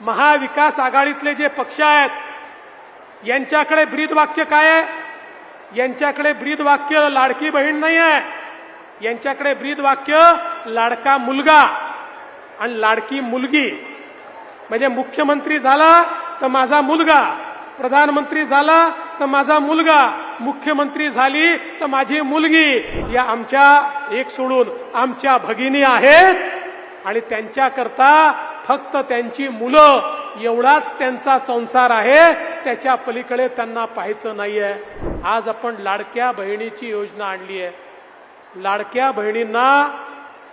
महाविकास आघाडीतले जे पक्ष आहेत यांच्याकडे ब्रीद वाक्य काय आहे? यांच्याकडे ब्रीद वाक्य लाडकी बहीण नाही आहे. यांच्याकडे ब्रीद वाक्य लाडका मुलगा आणि लाडकी मुलगी. म्हणजे मुख्यमंत्री झाला तर माझा मुलगा प्रधानमंत्री झाला तर माझा मुलगा मुख्यमंत्री झाली तर माझी मुलगी. या आमच्या एक सोडून आमच्या भगिनी आहेत आणि त्यांच्याकरता फक्त त्यांची मुलं एवढाच त्यांचा संसार आहे त्याच्या पलीकडे त्यांना पाहायचं नाहीये. आज आपण लाडक्या बहिणीची योजना आणली आहे. लाडक्या बहिणींना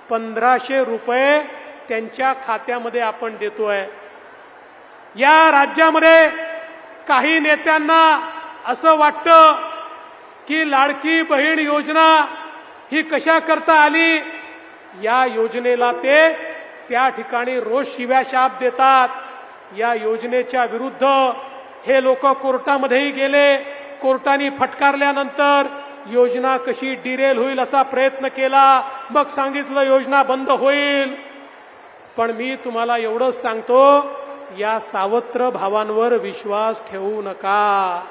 पंधराशे रुपये त्यांच्या खात्यामध्ये आपण देतोय. या राज्यामध्ये काही नेत्यांना असं वाटतं की लाडकी बहीण योजना ही कशा करता आली? या योजनेला ते त्या ठिकाणी रोज शिव्याशाप देतात. या योजनेच्या विरुद्ध हे लोक कोर्टामध्येही गेले. कोर्टाने फटकारल्यानंतर योजना कशी डिरेल होईल असा प्रयत्न केला. मग सांगितलं योजना बंद होईल. पण मी तुम्हाला एवढंच सांगतो या सावत्र भावांवर विश्वास ठेवू नका.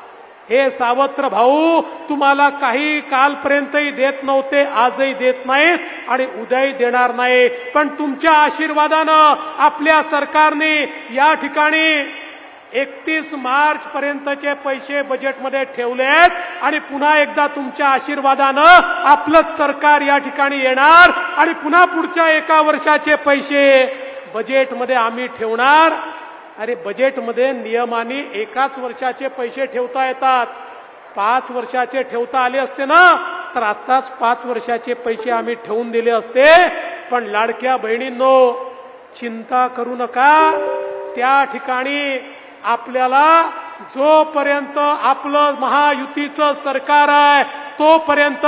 हे सावत्र भाऊ तुम्हाला काही कालपर्यंतही देत नव्हते आजही देत नाहीत आणि उद्याही देणार नाही. पण तुमच्या आशीर्वादानं आपल्या सरकारने या ठिकाणी एकतीस मार्च पर्यंतचे पैसे बजेटमध्ये ठेवले आहेत आणि पुन्हा एकदा तुमच्या आशीर्वादानं आपलंच सरकार या ठिकाणी येणार आणि पुन्हा पुढच्या एका वर्षाचे पैसे बजेटमध्ये आम्ही ठेवणार. अरे बजेटमध्ये नियमाने एकाच वर्षाचे पैसे ठेवता येतात. पाच वर्षाचे ठेवता आले असते ना तर आताच पाच वर्षाचे पैसे आम्ही ठेवून दिले असते. पण लाडक्या बहिणींनो चिंता करू नका. त्या ठिकाणी आपल्याला जोपर्यंत आपलं महायुतीचं सरकार आहे तोपर्यंत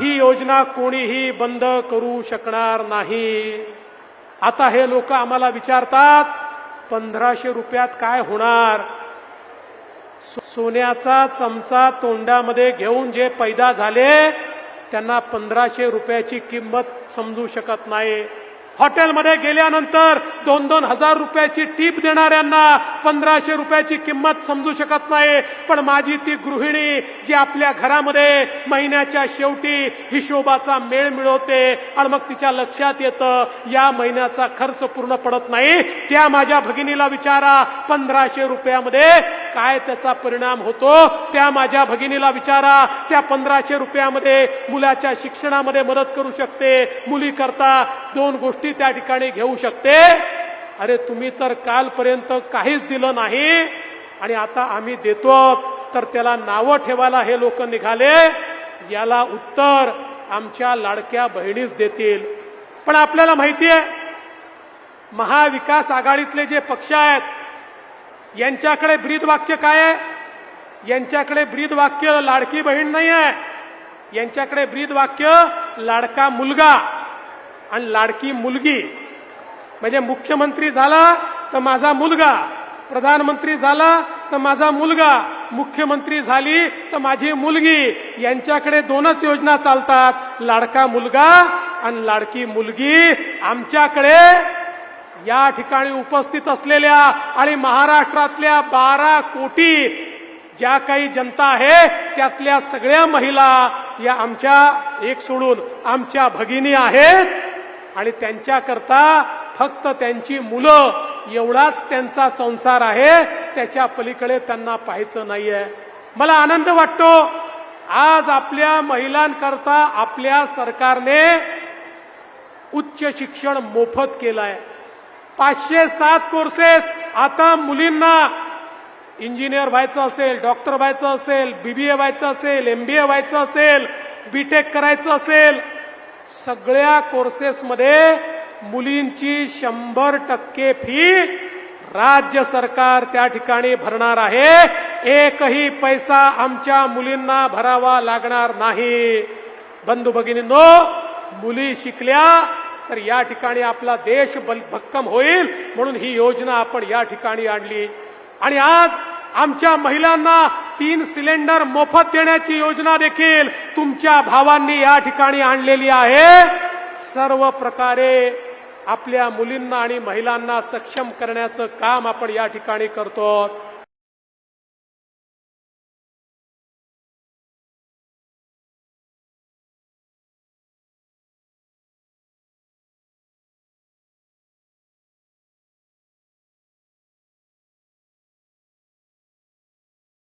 ही योजना कोणीही बंद करू शकणार नाही. आता हे लोक आम्हाला विचारतात पंधराशे रुपयात काय होणार? सोन्याचा चमचा तोंडामध्ये घेऊन जे पैदा झाले त्यांना पंधराशे रुपयाची किंमत समजू शकत नाही. हॉटेलमध्ये गेल्यानंतर दोन दोन हजार रुपयाची टीप देणाऱ्यांना पंधराशे रुपयाची किंमत समजू शकत नाही. पण माझी ती गृहिणी जी आपल्या घरामध्ये महिन्याच्या शेवटी हिशोबाचा मेळ मिळवते आणि मग तिच्या लक्षात येतं या महिन्याचा खर्च पूर्ण पडत नाही. त्या माझ्या भगिनीला विचारा पंधराशे रुपयामध्ये काय त्याचा परिणाम होतो त्या माझ्या भगिनीला विचारा. त्या पंधराशे रुपयामध्ये मुलाच्या शिक्षणामध्ये मदत करू शकते. मुली करता दोन गोष्टी त्या ठिकाणी घेऊ शकते. अरे तुम्ही तर कालपर्यंत काहीच दिलं नाही आणि आता आम्ही देतो तर त्याला नावं ठेवायला हे लोक निघाले. याला उत्तर आमच्या लाडक्या बहिणीच देतील. पण आपल्याला माहिती आहे महाविकास आघाडीतले जे पक्ष आहेत यांच्याकडे ब्रीद वाक्य काय आहे? यांच्याकडे ब्रीद वाक्य लाडकी बहीण नाही आहे. यांच्याकडे ब्रीद वाक्य लाडका मुलगा आणि लाडकी मुलगी. म्हणजे मुख्यमंत्री झाला तर माझा मुलगा प्रधानमंत्री झाला तर माझा मुलगा मुख्यमंत्री झाली तर माझी मुलगी. यांच्याकडे दोनच योजना चालतात लाडका मुलगा आणि लाडकी मुलगी. आमच्याकडे या ठिकाणी उपस्थित असलेल्या आणि महाराष्ट्रातल्या बारा कोटी ज्या काही जनता आहे त्यातल्या सगळ्या महिला या आमच्या एक सोडून आमच्या भगिनी आहेत. आणि त्यांच्याकरता फक्त त्यांची मुलं एवढाच त्यांचा संसार आहे त्याच्या पलीकडे त्यांना पाहायचं नाहीये. मला आनंद वाटतो आज आपल्या महिलांकरता आपल्या सरकारने उच्च शिक्षण मोफत केलं आहे पाचशे सात कोर्सेस आता मुलींना इंजिनियर व्हायचं असेल डॉक्टर व्हायचं असेल बीबीए व्हायचं असेल एमबीए व्हायचं असेल बीटेक करायचं असेल सगळ्या कोर्सेसमध्ये मुलींची शंभर टक्के फी राज्य सरकार त्या ठिकाणी भरणार आहे. एकही पैसा आमच्या मुलींना भरावा लागणार नाही. बंधू भगिनींनो मुली शिकल्या तर या ठिकाणी आपला देश बल भक्कम होईल म्हणून ही योजना आपण या ठिकाणी आणली. आणि आज आमच्या महिलांना तीन सिलेंडर मोफत देण्याची योजना देखील तुमच्या भावांनी या ठिकाणी आणलेली आहे. सर्व प्रकारे आपल्या मुलींना आणि महिलांना सक्षम करण्याचं काम आपण या ठिकाणी करतो.